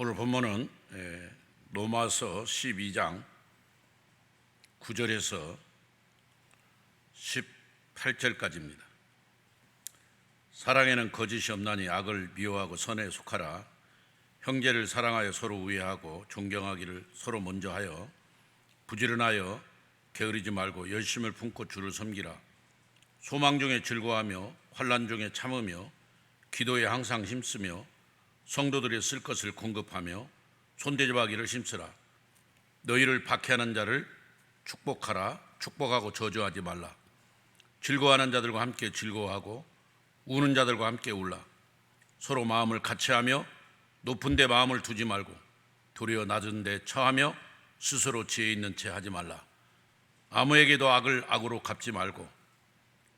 오늘 본문은 에, 로마서 12장 9절에서 18절까지입니다. 사랑에는 거짓이 없나니 악을 미워하고 선에 속하라. 형제를 사랑하여 서로 우애하고 존경하기를 서로 먼저 하여 부지런하여 게으르지 말고 열심을 품고 주를 섬기라. 소망 중에 즐거워하며 환난 중에 참으며 기도에 항상 힘쓰며 성도들이 쓸 것을 공급하며 손대접하기를 힘쓰라. 너희를 박해하는 자를 축복하라. 축복하고 저주하지 말라. 즐거워하는 자들과 함께 즐거워하고 우는 자들과 함께 울라. 서로 마음을 같이하며 높은 데 마음을 두지 말고 도리어 낮은 데 처하며 스스로 지혜 있는 채 하지 말라. 아무에게도 악을 악으로 갚지 말고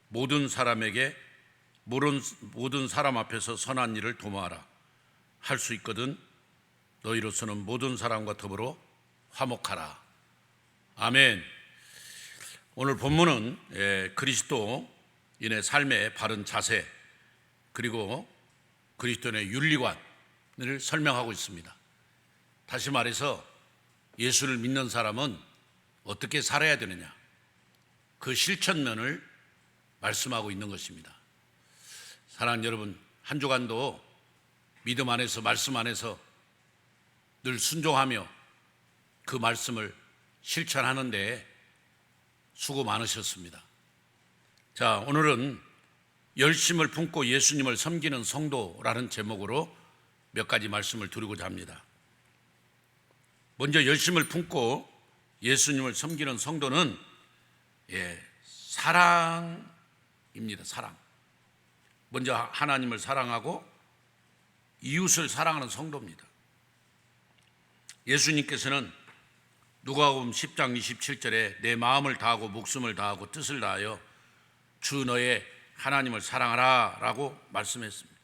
모든 사람에게 모든 사람 앞에서 선한 일을 도모하라. 할 수 있거든 너희로서는 모든 사람과 더불어 화목하라. 아멘. 오늘 본문은 예, 그리스도인의 삶의 바른 자세 그리고 그리스도인의 윤리관을 설명하고 있습니다. 다시 말해서 예수를 믿는 사람은 어떻게 살아야 되느냐 그 실천면을 말씀하고 있는 것입니다. 사랑하는 여러분 한 주간도 믿음 안에서 말씀 안에서 늘 순종하며 그 말씀을 실천하는 데 수고 많으셨습니다. 자, 오늘은 열심을 품고 예수님을 섬기는 성도라는 제목으로 몇 가지 말씀을 드리고자 합니다. 먼저 열심을 품고 예수님을 섬기는 성도는 예, 사랑입니다. 사랑. 먼저 하나님을 사랑하고 이웃을 사랑하는 성도입니다. 예수님께서는 누가복음 10장 27절에 내 마음을 다하고 목숨을 다하고 뜻을 다하여 주 너의 하나님을 사랑하라라고 말씀했습니다.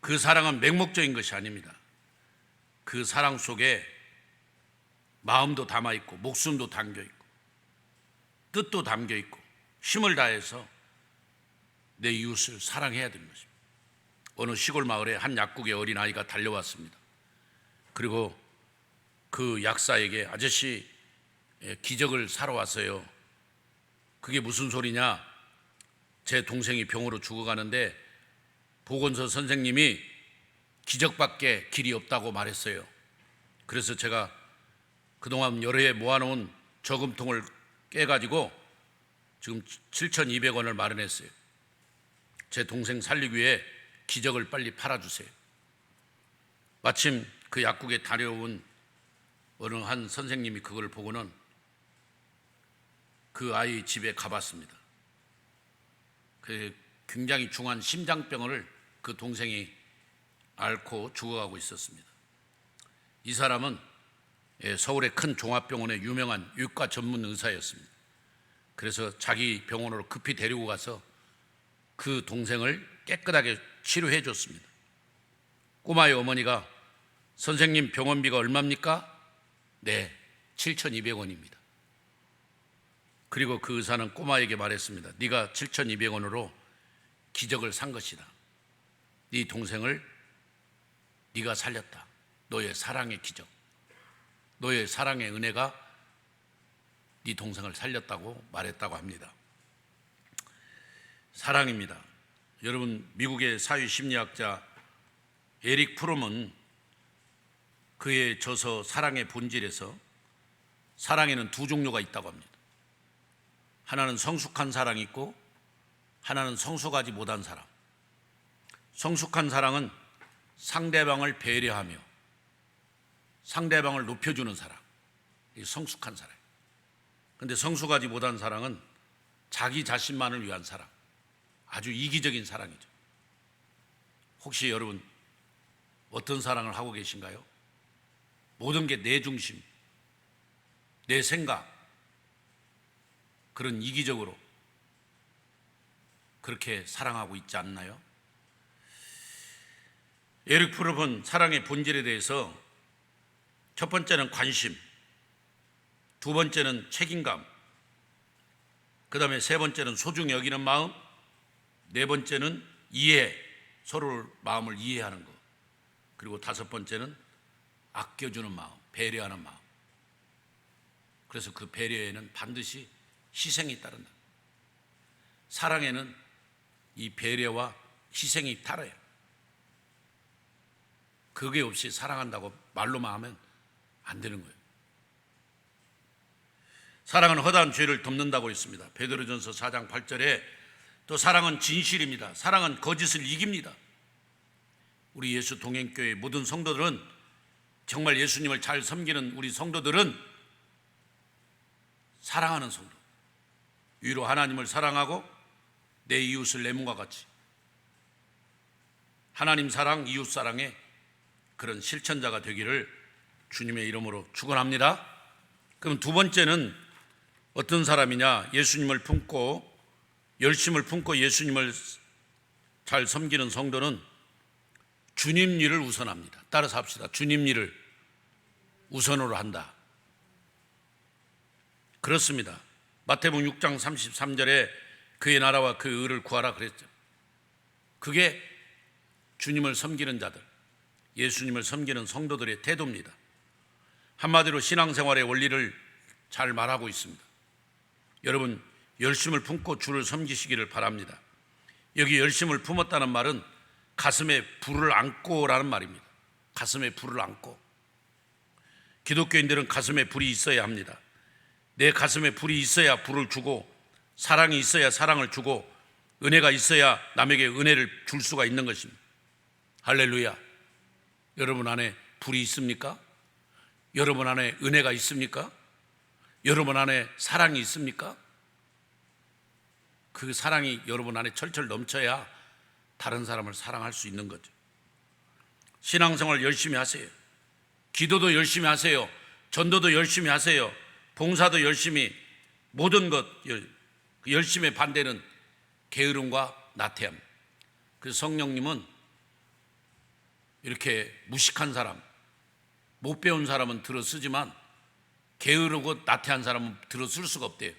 그 사랑은 맹목적인 것이 아닙니다. 그 사랑 속에 마음도 담아 있고 목숨도 담겨 있고 뜻도 담겨 있고 힘을 다해서 내 이웃을 사랑해야 되는 것입니다. 어느 시골 마을에 한 약국의 어린 아이가 달려왔습니다. 그리고 그 약사에게 아저씨 예, 기적을 사러 왔어요. 그게 무슨 소리냐? 제 동생이 병으로 죽어가는데 보건소 선생님이 기적밖에 길이 없다고 말했어요. 그래서 제가 그동안 여러 해 모아놓은 저금통을 깨가지고 지금 7,200원을 마련했어요. 제 동생 살리기 위해 기적을 빨리 팔아주세요. 마침 그 약국에 다녀온 어느 한 선생님이 그걸 보고는 그 아이 집에 가봤습니다. 그 굉장히 중한 심장병을 그 동생이 앓고 죽어가고 있었습니다. 이 사람은 예, 서울의 큰 종합병원의 유명한 유과 전문 의사였습니다. 그래서 자기 병원으로 급히 데리고 가서 그 동생을 깨끗하게 치료해 줬습니다. 꼬마의 어머니가 선생님 병원비가 얼마입니까? 네, 7,200원입니다. 그리고 그 의사는 꼬마에게 말했습니다. 네가 7,200원으로 기적을 산 것이다. 네 동생을 네가 살렸다. 너의 사랑의 기적. 너의 사랑의 은혜가 네 동생을 살렸다고 말했다고 합니다. 사랑입니다. 여러분 미국의 사회 심리학자 에릭 프롬은 그의 저서 사랑의 본질에서 사랑에는 두 종류가 있다고 합니다. 하나는 성숙한 사랑이 있고 하나는 성숙하지 못한 사랑. 성숙한 사랑은 상대방을 배려하며 상대방을 높여주는 사랑. 이 성숙한 사랑. 근데 성숙하지 못한 사랑은 자기 자신만을 위한 사랑. 아주 이기적인 사랑이죠. 혹시 여러분 어떤 사랑을 하고 계신가요? 모든 게 내 중심, 내 생각, 그런 이기적으로 그렇게 사랑하고 있지 않나요? 에릭 프롭은 사랑의 본질에 대해서 첫 번째는 관심, 두 번째는 책임감, 그 다음에 세 번째는 소중히 여기는 마음, 네 번째는 이해, 서로 마음을 이해하는 것. 그리고 다섯 번째는 아껴주는 마음, 배려하는 마음. 그래서 그 배려에는 반드시 희생이 따른다. 사랑에는 이 배려와 희생이 따라요. 그게 없이 사랑한다고 말로만 하면 안 되는 거예요. 사랑은 허다한 죄를 덮는다고 했습니다. 베드로전서 4장 8절에 또 사랑은 진실입니다. 사랑은 거짓을 이깁니다. 우리 예수 동행교회 모든 성도들은 정말 예수님을 잘 섬기는 우리 성도들은 사랑하는 성도. 위로 하나님을 사랑하고 내 이웃을 내 몸과 같이 하나님 사랑, 이웃 사랑의 그런 실천자가 되기를 주님의 이름으로 축원합니다. 그럼 두 번째는 어떤 사람이냐? 예수님을 품고 열심을 품고 예수님을 잘 섬기는 성도는 주님 일을 우선합니다. 따라서 합시다. 주님 일을 우선으로 한다. 그렇습니다. 마태복음 6장 33절에 그의 나라와 그 의를 구하라 그랬죠. 그게 주님을 섬기는 자들, 예수님을 섬기는 성도들의 태도입니다. 한마디로 신앙생활의 원리를 잘 말하고 있습니다. 여러분 열심을 품고 주를 섬기시기를 바랍니다. 여기 열심을 품었다는 말은 가슴에 불을 안고라는 말입니다. 가슴에 불을 안고. 기독교인들은 가슴에 불이 있어야 합니다. 내 가슴에 불이 있어야 불을 주고 사랑이 있어야 사랑을 주고 은혜가 있어야 남에게 은혜를 줄 수가 있는 것입니다. 할렐루야. 여러분 안에 불이 있습니까? 여러분 안에 은혜가 있습니까? 여러분 안에 사랑이 있습니까? 그 사랑이 여러분 안에 철철 넘쳐야 다른 사람을 사랑할 수 있는 거죠. 신앙생활 열심히 하세요. 기도도 열심히 하세요. 전도도 열심히 하세요. 봉사도 열심히 모든 것 열- 그 열심의 반대는 게으름과 나태함. 그 성령님은 이렇게 무식한 사람, 못 배운 사람은 들어 쓰지만 게으르고 나태한 사람은 들어 쓸 수가 없대요.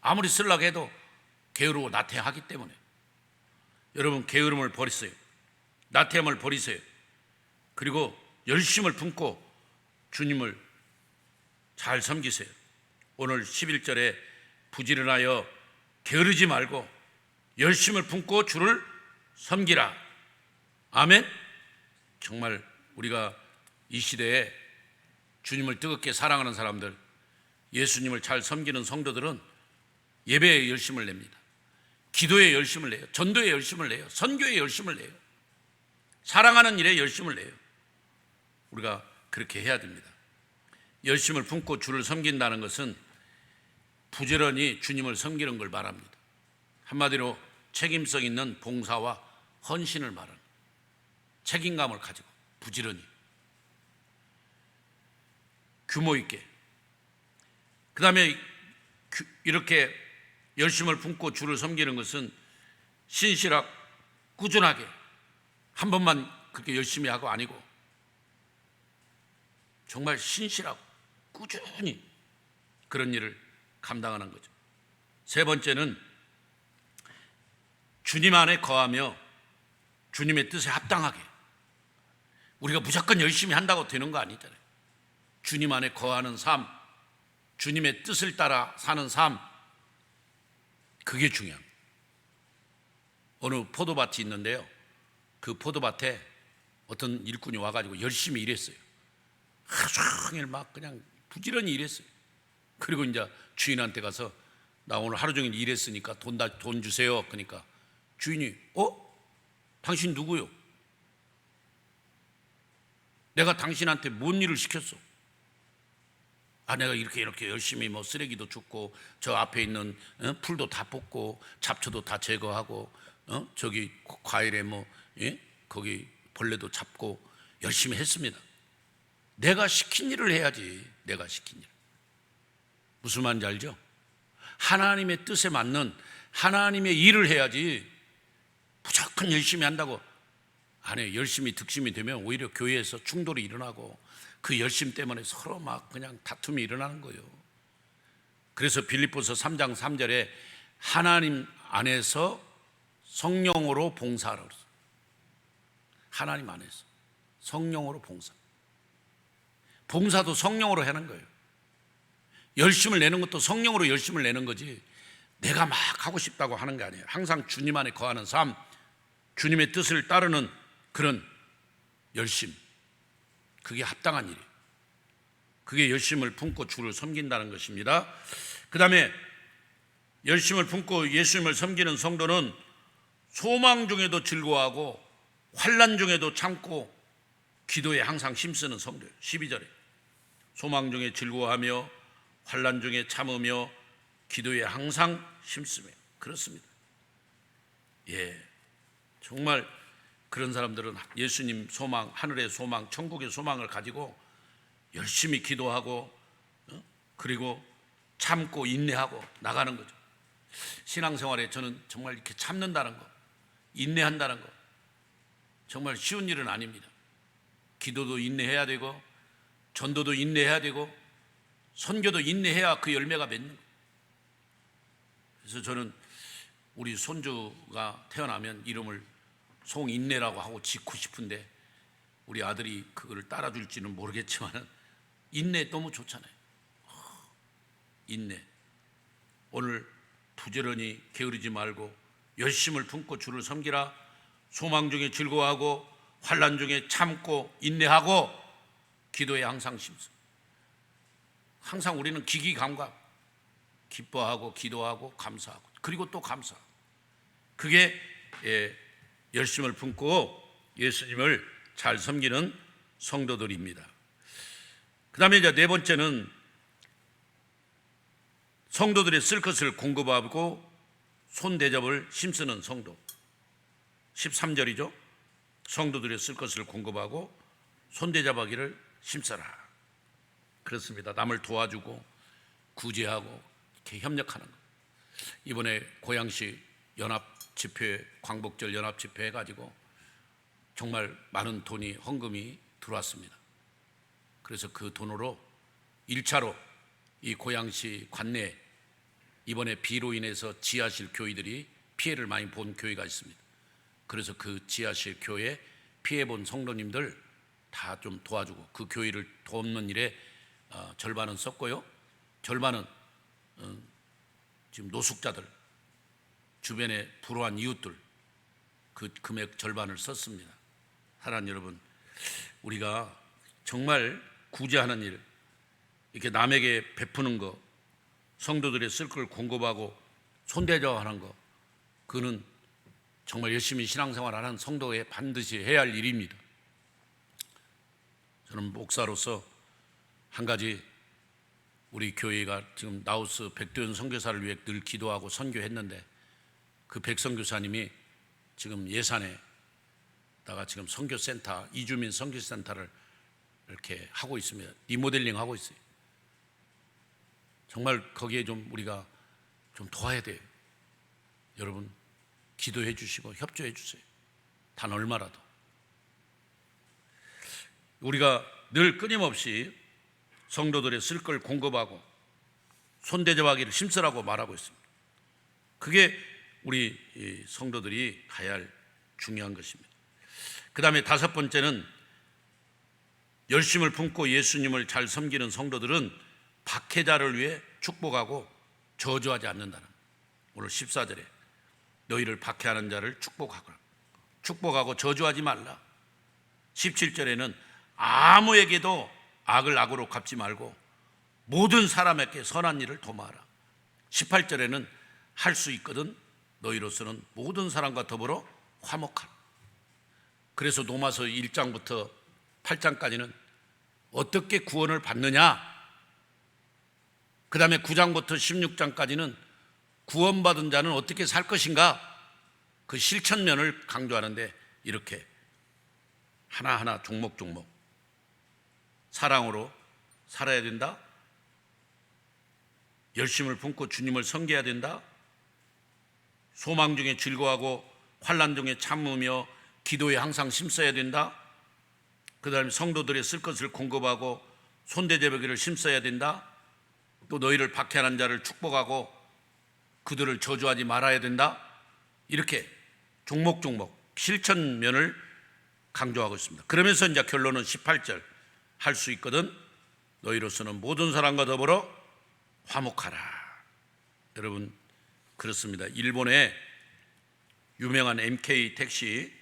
아무리 쓰려고 해도 게으르고 나태하기 때문에 여러분 게으름을 버리세요. 나태함을 버리세요. 그리고 열심을 품고 주님을 잘 섬기세요. 오늘 11절에 부지런하여 게으르지 말고 열심을 품고 주를 섬기라. 아멘. 정말 우리가 이 시대에 주님을 뜨겁게 사랑하는 사람들, 예수님을 잘 섬기는 성도들은 예배에 열심을 냅니다. 기도에 열심을 내요. 전도에 열심을 내요. 선교에 열심을 내요. 사랑하는 일에 열심을 내요. 우리가 그렇게 해야 됩니다. 열심을 품고 주를 섬긴다는 것은 부지런히 주님을 섬기는 걸 말합니다. 한마디로 책임성 있는 봉사와 헌신을 말하는 책임감을 가지고 부지런히 규모 있게 그 다음에 이렇게 열심을 품고 주를 섬기는 것은 신실하고 꾸준하게 한 번만 그렇게 열심히 하고 아니고 정말 신실하고 꾸준히 그런 일을 감당하는 거죠. 세 번째는 주님 안에 거하며 주님의 뜻에 합당하게 우리가 무조건 열심히 한다고 되는 거 아니잖아요. 주님 안에 거하는 삶, 주님의 뜻을 따라 사는 삶, 그게 중요합니다. 어느 포도밭이 있는데요. 그 포도밭에 어떤 일꾼이 와가지고 열심히 일했어요. 하루 종일 막 그냥 부지런히 일했어요. 그리고 이제 주인한테 가서 나 오늘 하루 종일 일했으니까 돈, 다, 돈 주세요. 그러니까 주인이 어? 당신 누구요? 내가 당신한테 뭔 일을 시켰어? 아, 내가 이렇게 이렇게 열심히 뭐 쓰레기도 줍고 저 앞에 있는 어? 풀도 다 뽑고 잡초도 다 제거하고 어? 저기 과일에 뭐 예? 거기 벌레도 잡고 열심히 했습니다. 내가 시킨 일을 해야지. 내가 시킨 일. 무슨 말인지 알죠? 하나님의 뜻에 맞는 하나님의 일을 해야지. 무조건 열심히 한다고 안 해요. 열심히 득심이 되면 오히려 교회에서 충돌이 일어나고 그 열심 때문에 서로 막 그냥 다툼이 일어나는 거예요. 그래서 빌립보서 3장 3절에 하나님 안에서 성령으로 봉사하라 그랬어요. 하나님 안에서 성령으로 봉사. 봉사도 성령으로 하는 거예요. 열심을 내는 것도 성령으로 열심을 내는 거지. 내가 막 하고 싶다고 하는 게 아니에요. 항상 주님 안에 거하는 삶, 주님의 뜻을 따르는 그런 열심. 그게 합당한 일이에요. 그게 열심을 품고 주를 섬긴다는 것입니다. 그 다음에 열심을 품고 예수님을 섬기는 성도는 소망 중에도 즐거워하고 환란 중에도 참고 기도에 항상 힘쓰는 성도예요. 12절에 소망 중에 즐거워하며 환란 중에 참으며 기도에 항상 힘쓰며 그렇습니다. 예, 정말 그런 사람들은 예수님 소망, 하늘의 소망, 천국의 소망을 가지고 열심히 기도하고 어? 그리고 참고 인내하고 나가는 거죠. 신앙생활에 저는 정말 이렇게 참는다는 거, 인내한다는 거 정말 쉬운 일은 아닙니다. 기도도 인내해야 되고 전도도 인내해야 되고 선교도 인내해야 그 열매가 맺는 거. 그래서 저는 우리 손주가 태어나면 이름을 송인내라고 하고 짓고 싶은데 우리 아들이 그거를 따라줄지는 모르겠지만 인내 너무 좋잖아요. 인내. 오늘 부지런히 게으르지 말고 열심을 품고 주를 섬기라. 소망 중에 즐거워하고 환란 중에 참고 인내하고 기도에 항상 심수. 항상 우리는 기기 감각 기뻐하고 기도하고 감사하고 그리고 또 감사. 그게 예, 열심을 품고 예수님을 잘 섬기는 성도들입니다. 그 다음에 이제 네 번째는 성도들의 쓸 것을 공급하고 손 대접을 힘쓰는 성도. 13절이죠. 성도들의 쓸 것을 공급하고 손 대접하기를 힘써라. 그렇습니다. 남을 도와주고 구제하고 이렇게 협력하는 것. 이번에 고양시 연합 집회 광복절 연합 집회 해가지고 정말 많은 돈이 헌금이 들어왔습니다. 그래서 그 돈으로 1차로 이 고양시 관내 이번에 비로 인해서 지하실 교회들이 피해를 많이 본 교회가 있습니다. 그래서 그 지하실 교회 피해 본 성도님들 다 좀 도와주고 그 교회를 돕는 일에 어, 절반은 썼고요. 절반은 어, 지금 노숙자들 주변에 불우한 이웃들 그 금액 절반을 썼습니다. 사랑 여러분, 우리가 정말 구제하는 일, 이렇게 남에게 베푸는 거, 성도들의 쓸 걸 공급하고 손대접하는 거, 그는 정말 열심히 신앙생활 하는 성도에 반드시 해야 할 일입니다. 저는 목사로서 한 가지 우리 교회가 지금 나우스 백도현 선교사를 위해 늘 기도하고 선교했는데 그 백선교사님이 지금 예산에다가 지금 선교센터 이주민 선교센터를 이렇게 하고 있습니다. 리모델링 하고 있어요. 정말 거기에 좀 우리가 좀 도와야 돼요. 여러분 기도해 주시고 협조해 주세요. 단 얼마라도. 우리가 늘 끊임없이 성도들의 쓸 걸 공급하고 손대접하기를 힘쓰라고 말하고 있습니다. 그게 우리 성도들이 가야 할 중요한 것입니다. 그 다음에 다섯 번째는 열심을 품고 예수님을 잘 섬기는 성도들은 박해자를 위해 축복하고 저주하지 않는다는 오늘 14절에 너희를 박해하는 자를 축복하거라. 축복하고 저주하지 말라. 17절에는 아무에게도 악을 악으로 갚지 말고 모든 사람에게 선한 일을 도모하라. 18절에는 할 수 있거든 너희로서는 모든 사람과 더불어 화목하라 그래서 로마서 1장부터 8장까지는 어떻게 구원을 받느냐? 그 다음에 9장부터 16장까지는 구원받은 자는 어떻게 살 것인가? 그 실천면을 강조하는데 이렇게 하나하나 종목 종목 사랑으로 살아야 된다. 열심을 품고 주님을 섬겨야 된다. 소망 중에 즐거워하고 환란 중에 참으며 기도에 항상 힘써야 된다. 그 다음에 성도들의 쓸 것을 공급하고 손대제be기를 심써야 된다. 또 너희를 박해하는 자를 축복하고 그들을 저주하지 말아야 된다. 이렇게 종목 종목 실천면을 강조하고 있습니다. 그러면서 이제 결론은 18절 할 수 있거든 너희로서는 모든 사람과 더불어 화목하라. 여러분 그렇습니다. 일본의 유명한 MK 택시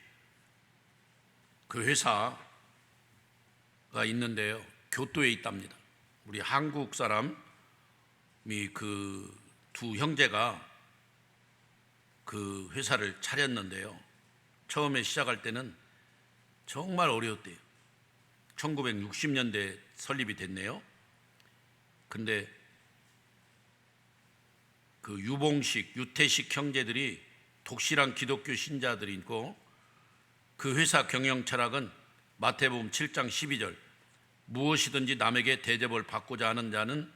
그 회사가 있는데요. 교토에 있답니다. 우리 한국 사람이 그 두 형제가 그 회사를 차렸는데요. 처음에 시작할 때는 정말 어려웠대요. 1960년대 설립이 됐네요. 근데 그 유봉식, 유태식 형제들이 독실한 기독교 신자들이고 그 회사 경영 철학은 마태복음 7장 12절 무엇이든지 남에게 대접을 받고자 하는 자는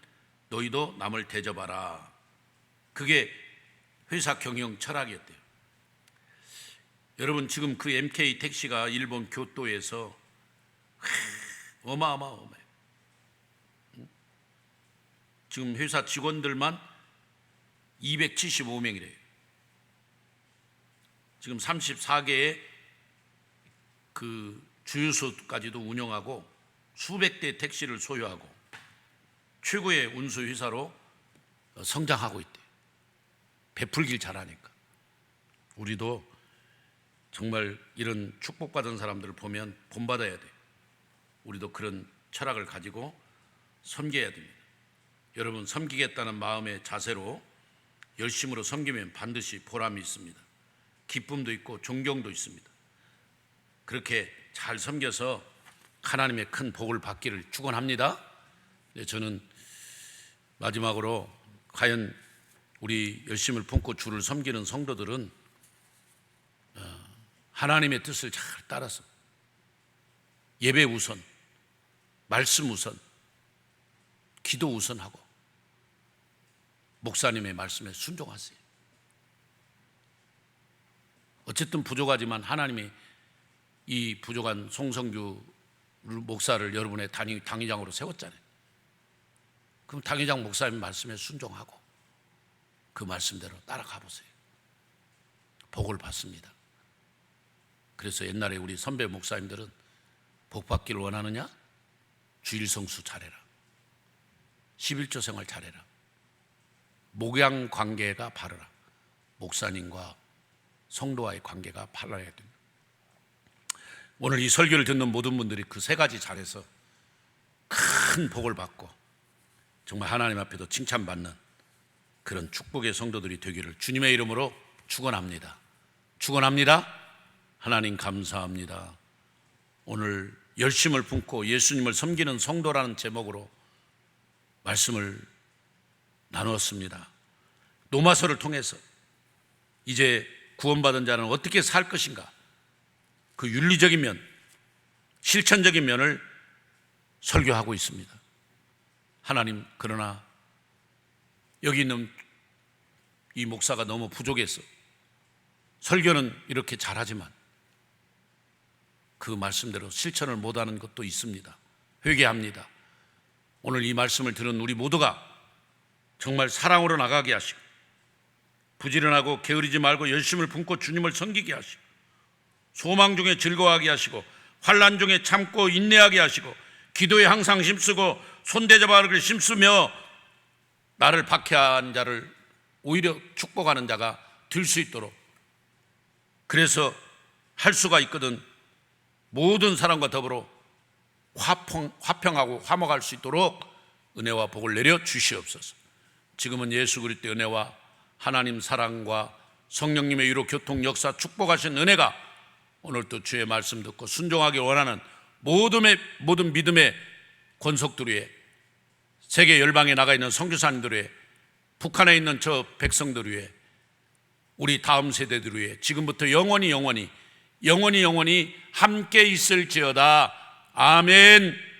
너희도 남을 대접하라. 그게 회사 경영 철학이었대요. 여러분 지금 그 MK 택시가 일본 교토에서 어마어마어마해. 지금 회사 직원들만 275명이래요. 지금 34개의 그 주유소까지도 운영하고 수백 대 택시를 소유하고 최고의 운수 회사로 성장하고 있대. 베풀길 잘하니까. 우리도 정말 이런 축복받은 사람들을 보면 본받아야 돼. 우리도 그런 철학을 가지고 섬겨야 됩니다. 여러분 섬기겠다는 마음의 자세로 열심으로 섬기면 반드시 보람이 있습니다. 기쁨도 있고 존경도 있습니다. 그렇게 잘 섬겨서 하나님의 큰 복을 받기를 축원합니다. 네, 저는 마지막으로 과연 우리 열심을 품고 주를 섬기는 성도들은 어, 하나님의 뜻을 잘 따라서 예배 우선, 말씀 우선, 기도 우선하고 목사님의 말씀에 순종하세요. 어쨌든 부족하지만 하나님이 이 부족한 송성규 목사를 여러분의 당위, 당위장으로 세웠잖아요. 그럼 당위장 목사님 말씀에 순종하고 그 말씀대로 따라가 보세요. 복을 받습니다. 그래서 옛날에 우리 선배 목사님들은 복 받기를 원하느냐? 주일 성수 잘해라. 11조 생활 잘해라. 목양 관계가 바르라. 목사님과 성도와의 관계가 바라야 됩니다. 오늘 이 설교를 듣는 모든 분들이 그 세 가지 잘해서 큰 복을 받고 정말 하나님 앞에도 칭찬받는 그런 축복의 성도들이 되기를 주님의 이름으로 축원합니다. 축원합니다. 하나님 감사합니다. 오늘 열심을 품고 예수님을 섬기는 성도라는 제목으로 말씀을 나누었습니다. 노마서를 통해서 이제 구원받은 자는 어떻게 살 것인가? 그 윤리적인 면, 실천적인 면을 설교하고 있습니다. 하나님, 그러나 여기 있는 이 목사가 너무 부족해서 설교는 이렇게 잘하지만 그 말씀대로 실천을 못하는 것도 있습니다. 회개합니다. 오늘 이 말씀을 들은 우리 모두가 정말 사랑으로 나가게 하시고 부지런하고 게으르지 말고 열심을 품고 주님을 섬기게 하시고 소망 중에 즐거워하게 하시고 환란 중에 참고 인내하게 하시고 기도에 항상 힘쓰고 손대접하기를 힘쓰며 나를 박해한 자를 오히려 축복하는 자가 될 수 있도록 그래서 할 수가 있거든 모든 사람과 더불어 화평, 화평하고 화목할 수 있도록 은혜와 복을 내려 주시옵소서. 지금은 예수 그리스도의 은혜와 하나님 사랑과 성령님의 위로 교통 역사 축복하신 은혜가 오늘 또 주의 말씀 듣고 순종하기 원하는 모든의 모든 믿음의 권속들 위에 세계 열방에 나가 있는 선교사님들 위에 북한에 있는 저 백성들 위에 우리 다음 세대들 위해 지금부터 영원히 영원히 영원히 영원히 함께 있을지어다. 아멘.